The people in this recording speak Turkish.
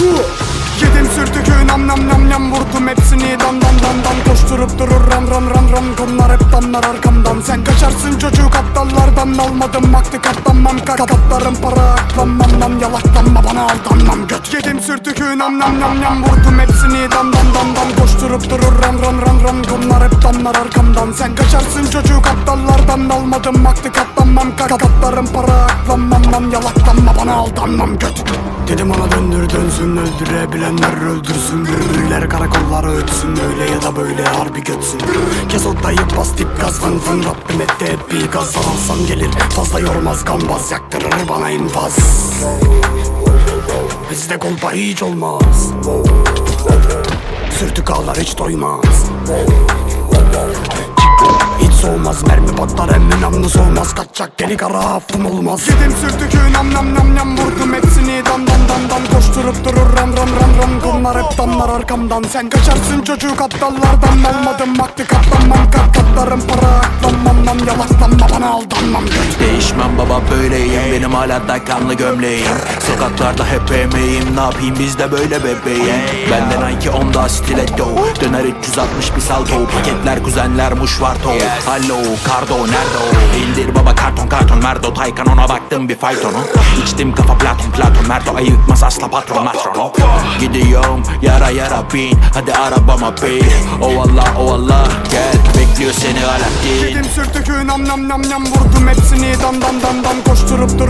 Yedim sürtükü nam nam nam nam Vurdum hepsini dan dan dan dan Koşturup durur ran ran ran ran Bunlar hep damlar arkamdan. Sen kaçarsın çocuk aptallardan. Almadım vakti katlanmam. Kat Katlarım para aklanmam lan. Yalaklanma bana aldanmam göt Yedim sürtükü nam nam nam nam Vurdum hepsini dan dan dan dan Koşturup durur ran ran ran ran Bunlar hep damlar arkamdan. Sen kaçarsın çocuk aptallardan Almadım vakti katlanmam. Kat Katlarım para aklanmam lan Yalaklanma bana aldanmam göt. Dedim ona döndür dönsün öldürebilenler öldürsün. Bürürler karakolları ötsün öyle ya da böyle harbi götsün. Kes odayı bas dip gaz fın fın Rabbim etti hep bir gaz. Sararsam gelir fazla yormaz gambaz Yaktırır bana infaz Bizde kolpa hiç olmaz. Sürtük ağlar hiç doymaz. Hiç soğumaz mermi patlar emmi namlu soğumaz. Kaçacak deli kara affım olmaz. Yedim sürtükü nam nam nam nam Vurdum hepsini. Dan dan dan dan Koşturup durur ran ran ran ran Bunlar hep damlar arkamdan. Sen kaçarsın çocuk aptallardan. Almadım vakti katlanmam kat katlarım Değişmem baba böyleyim. Benim hala da kanlı gömleğim. Sokaklarda hep emeğim. Ne yapayım? Biz de böyle bebeğim. Benden Nike onda stiletto. Döner 360 bir salto. Paketler kuzenler muş var to Alo kardo nerede o İndir baba karton karton Merdo. Taycan ona baktım bir faytonu. İçtim kafa platon platon Merdo. Ayıkmaz asla patron matron Gidiyorum yara yara bin. Hadi arabama bin. O Allah o Allah. Gel seni Alaaddin Yedim sürtükü nam nam nam nam Vurdum hepsini dan dan dan dan Koşturup dur